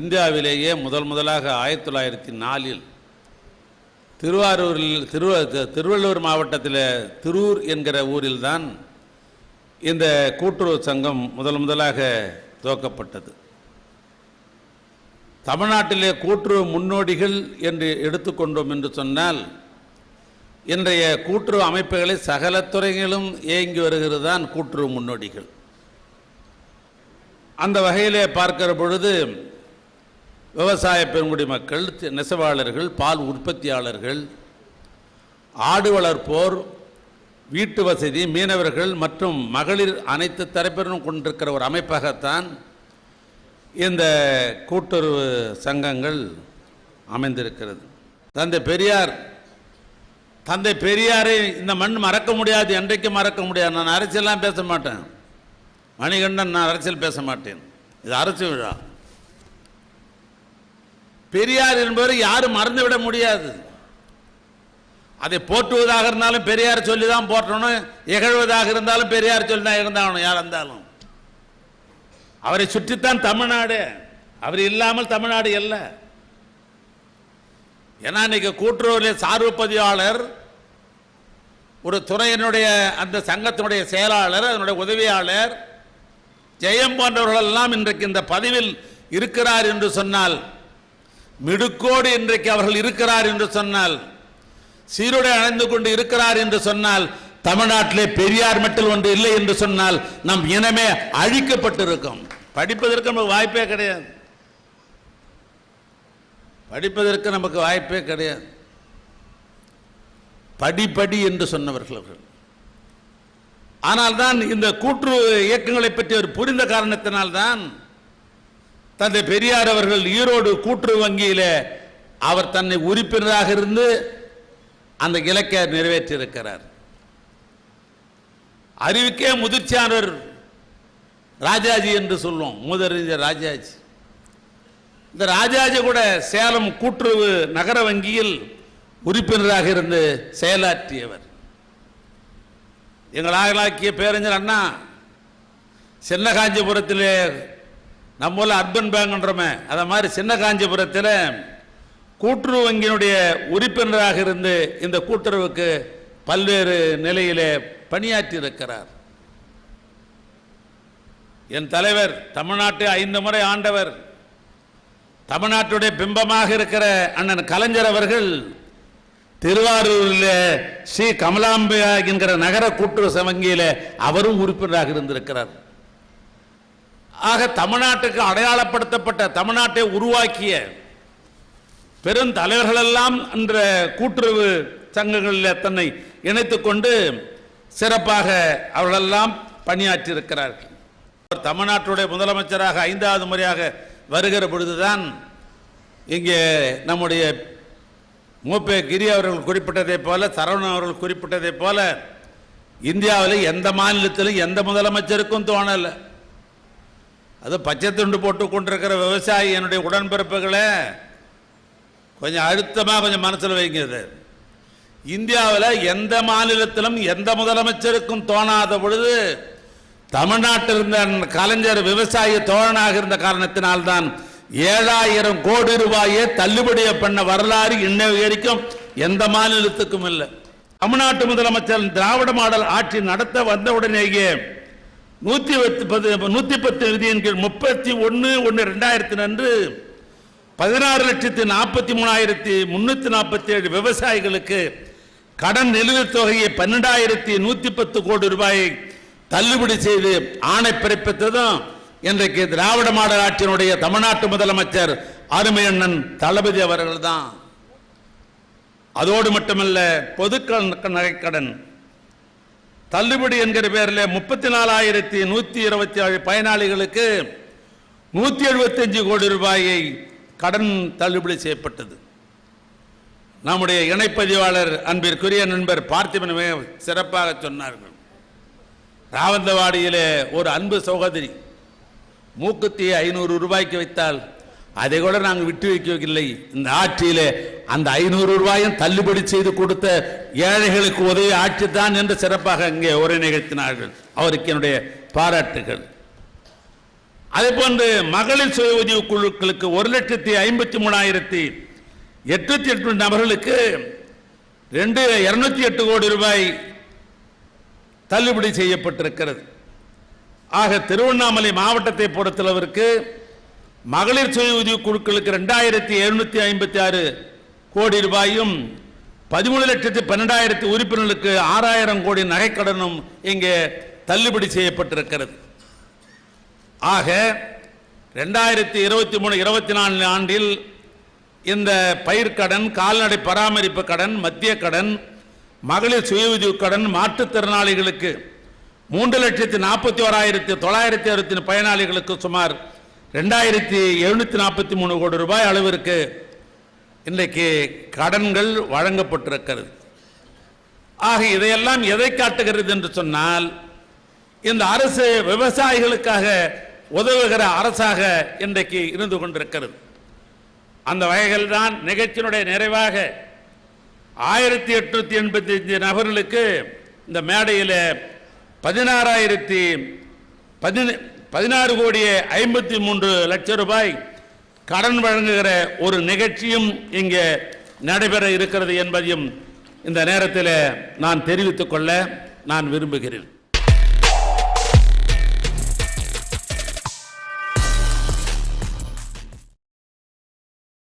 இந்தியாவிலேயே முதல் முதலாக ஆயிரத்தி தொள்ளாயிரத்தி நாலில் திருவாரூரில் திரு திருவள்ளூர் மாவட்டத்தில் திருவூர் என்கிற ஊரில்தான் இந்த கூட்டுறவு சங்கம் முதல் முதலாக துவக்கப்பட்டது. தமிழ்நாட்டிலே கூட்டுறவு முன்னோடிகள் என்று எடுத்துக்கொண்டோம் என்று சொன்னால் இன்றைய கூட்டுறவு அமைப்புகளை சகல துறைகளும் இயங்கி வருகிறது தான் கூட்டுறவு முன்னோடிகள். அந்த வகையிலே பார்க்கிற பொழுது விவசாய பெருங்குடி மக்கள் நெசவாளர்கள் பால் உற்பத்தியாளர்கள் ஆடு வளர்ப்போர் வீட்டு வசதி மீனவர்கள் மற்றும் மகளிர் அனைத்து தரப்பினரும் கொண்டிருக்கிற ஒரு அமைப்பாகத்தான் இந்த கூட்டுறவு சங்கங்கள் அமைந்திருக்கிறது. தந்தை பெரியார் தந்தை பெரியாரை இந்த மண் மறக்க முடியாது என்றைக்கும் மறக்க முடியாது நான் அரசியல்லாம் பேச மாட்டேன். மணிகண்டன் நான் அரசியல் பேச மாட்டேன். இது அரசு விழா. பெரியார் என்பவர் யாரும் மறந்துவிட முடியாது. அதை போற்றுவதாக இருந்தாலும் பெரியார் சொல்லி தான் போற்றணும். இகழ்வதாக இருந்தாலும் பெரியார் சொல்லி தான் இருந்தாகணும் யார் இருந்தாலும். அவரை சுற்றித்தான் தமிழ்நாடு. அவர் இல்லாமல் தமிழ்நாடு அல்ல ஏன்னா இன்னைக்கு கூட்டுறவுல சார்பு பதிவாளர் ஒரு துறையினுடைய அந்த சங்கத்தினுடைய செயலாளர் அதனுடைய உதவியாளர் ஜெயம் போன்றவர்கள் எல்லாம் இன்றைக்கு இந்த பதிவில் இருக்கிறார் என்று சொன்னால் மிடுக்கோடு இன்றைக்கு அவர்கள் இருக்கிறார் என்று சொன்னால் சீருடை அணைந்து கொண்டு இருக்கிறார் என்று சொன்னால் தமிழ்நாட்டிலே பெரியார் மெட்டல் ஒன்று இல்லை என்று சொன்னால் நம் இனமே அழிக்கப்பட்டிருக்கும். படிப்பதற்கு நமக்கு வாய்ப்பே கிடையாது. படிப்பதற்கு நமக்கு வாய்ப்பே கிடையாது. படிப்படி என்று சொன்னவர்கள் அவர்கள். ஆனால்தான் இந்த கூற்று இயக்கங்களை பற்றி அவர் புரிந்த காரணத்தினால்தான் தந்தை பெரியார் அவர்கள் ஈரோடு கூட்டுறவு வங்கியில் அவர் தன்னை உறுப்பினராக இருந்து அந்த இலக்கை நிறைவேற்றியிருக்கிறார். அறிவுக்கே முதிர்ச்சியானவர் ராஜாஜி என்று சொல்லுவோம் மூதறிஞர் ராஜாஜி. இந்த ராஜாஜி கூட சேலம் கூட்டுறவு நகர வங்கியில் உறுப்பினராக இருந்து செயலாற்றியவர். எங்கள் ஆகலாக்கிய பேரஞ்சர் அண்ணா சின்ன காஞ்சிபுரத்திலே நம்ம அர்பன் பேங்க்ன்றோமே அதை மாதிரி சின்ன காஞ்சிபுரத்தில் கூட்டுறவு வங்கியினுடைய உறுப்பினராக இருந்து இந்த கூட்டுறவுக்கு பல்வேறு நிலையிலே பணியாற்றி இருக்கிறார் என் தலைவர் தமிழ்நாட்டை ஐந்து முறை ஆண்டவர் தமிழ்நாட்டுடைய பிம்பமாக இருக்கிற அண்ணன் கலைஞர் அவர்கள் திருவாரூரில் ஸ்ரீ கமலாம்பிகா என்கிற நகர கூட்டுறவு வங்கியில் அவரும் உறுப்பினராக இருந்திருக்கிறார். ஆக தமிழ்நாட்டுக்கு அடையாளப்படுத்தப்பட்ட தமிழ்நாட்டை உருவாக்கிய பெரும் தலைவர்களெல்லாம் என்ற கூட்டுறவு சங்கங்களில் தன்னை இணைத்து கொண்டு சிறப்பாக அவர்களெல்லாம் பணியாற்றியிருக்கிறார்கள். அவர் தமிழ்நாட்டுடைய முதலமைச்சராக ஐந்தாவது முறையாக வருகிற பொழுதுதான் இங்கே நம்முடைய மூப்பே கிரி அவர்கள் குறிப்பிட்டதைப் போல சரவணன் அவர்கள் குறிப்பிட்டதைப் போல இந்தியாவில் எந்த மாநிலத்திலும் எந்த முதலமைச்சருக்கும் தோணலை. அது பச்சை துண்டு போட்டு கொண்டிருக்கிற விவசாயி என்னுடைய உடன்பிறப்புகளை கொஞ்சம் அழுத்தமாக கொஞ்சம் மனசில் வைங்க இந்தியாவில் எந்த மாநிலத்திலும் எந்த முதலமைச்சருக்கும் தோணாத பொழுது தமிழ்நாட்டில் இருந்த கலைஞர் விவசாய தோழனாக இருந்த காரணத்தினால்தான் ஏழாயிரம் கோடி ரூபாயை தள்ளுபடியை பண்ண வரலாறு இன்ன வரைக்கும் எந்த மாநிலத்துக்கும் இல்லை. தமிழ்நாட்டு முதலமைச்சர் திராவிட மாடல் ஆட்சி நடத்த வந்தவுடனேயே நூத்தி பத்து நூத்தி பத்து விதியின் கீழ் முப்பத்தி ஒன்று ஒன்று ரெண்டாயிரத்தி அன்று பதினாறு லட்சத்தி நாற்பத்தி மூணாயிரத்தி முன்னூத்தி நாற்பத்தி ஏழு விவசாயிகளுக்கு கடன் நிலுவைத் தொகையை பன்னெண்டாயிரத்தி நூத்தி பத்து கோடி ரூபாயை தள்ளுபடி செய்து ஆணை பிறப்பித்ததும் இன்றைக்கு திராவிட மாடல் ஆட்சியினுடைய தமிழ்நாட்டு முதலமைச்சர் அருமையண்ணன் தளபதி அவர்கள் தான் அதோடு மட்டுமல்ல பொது நகைக்கடன் தள்ளுபடி என்கிற பேரில் முப்பத்தி நாலாயிரத்தி நூற்றி இருபத்தி ஏழு பயனாளிகளுக்கு நூற்றி எழுபத்தஞ்சு கோடி ரூபாயை கடன் தள்ளுபடி செய்யப்பட்டது. நம்முடைய இணைப்பதிவாளர் அன்பிற்குரிய நண்பர் பார்த்திபன் மிக சிறப்பாக சொன்னார்கள். ராவந்தவாடியிலே ஒரு அன்பு சகோதரி மூக்குத்தியை ஐநூறு ரூபாய்க்கு வைத்தால் அதை கூட நாங்கள் விட்டு வைக்கவில்லை. இந்த ஆட்சியிலே அந்த ஐநூறு ரூபாயும் தள்ளுபடி செய்து கொடுத்த ஏழைகளுக்கு உதவி ஆட்சி தான் என்று சிறப்பாக இங்கே உரை நிகழ்த்தினார்கள். அவருக்கு என்னுடைய பாராட்டுகள். அதே போன்று மகளிர் சுய உதவி குழுக்களுக்கு ஒரு லட்சத்தி ஐம்பத்தி மூணாயிரத்தி எட்நூத்தி எட்டு நபர்களுக்கு ரெண்டு இருநூத்தி எட்டு கோடி ரூபாய் தள்ளுபடி செய்யப்பட்டிருக்கிறது. ஆக திருவண்ணாமலை மாவட்டத்தை பொறுத்தளவிற்கு மகளிர் சுய உதவி குழுக்களுக்கு ரெண்டாயிரத்தி எழுநூத்தி ஐம்பத்தி ஆறு கோடி ரூபாயும் பதிமூணு லட்சத்தி பன்னெண்டாயிரத்தி உறுப்பினர்களுக்கு ஆறாயிரம் கோடி நகைக்கடனும் இங்கே தள்ளுபடி செய்யப்பட்டிருக்கிறது. ஆக ரெண்டாயிரத்தி இருபத்தி மூணு இருபத்தி நாலு ஆண்டில் இந்த பயிர்க்கடன் கால்நடை பராமரிப்பு கடன் மத்திய கடன் மகளிர் சுய உதவி கடன் மாற்றுத்திறனாளிகளுக்கு மூன்று லட்சத்தி நாற்பத்தி ஓராயிரத்தி தொள்ளாயிரத்தி அறுபத்தி பயனாளிகளுக்கு சுமார் ரெண்டாயிரத்தி எழுநூற்றி நாற்பத்தி மூணு கோடி ரூபாய் அளவிற்கு இன்றைக்கு கடன்கள் வழங்கப்பட்டிருக்கிறது. ஆக இதையெல்லாம் எதை காட்டுகிறது என்று சொன்னால் இந்த அரசு விவசாயிகளுக்காக உதவுகிற அரசாக இன்றைக்கு இருந்து கொண்டிருக்கிறது. அந்த வகைகள் தான் நிகழ்ச்சியினுடைய நிறைவாக ஆயிரத்தி எட்நூற்றி எண்பத்தி அஞ்சு நபர்களுக்கு இந்த மேடையில் பதினாறாயிரத்தி பதின பதினாறு கோடியே ஐம்பத்தி மூன்று லட்சம் ரூபாய் கடன் வழங்குகிற ஒரு நிகழ்ச்சியும் இங்கே நடைபெற இருக்கிறது என்பதையும் இந்த நேரத்தில் நான் தெரிவித்துக் கொள்ள நான் விரும்புகிறேன்.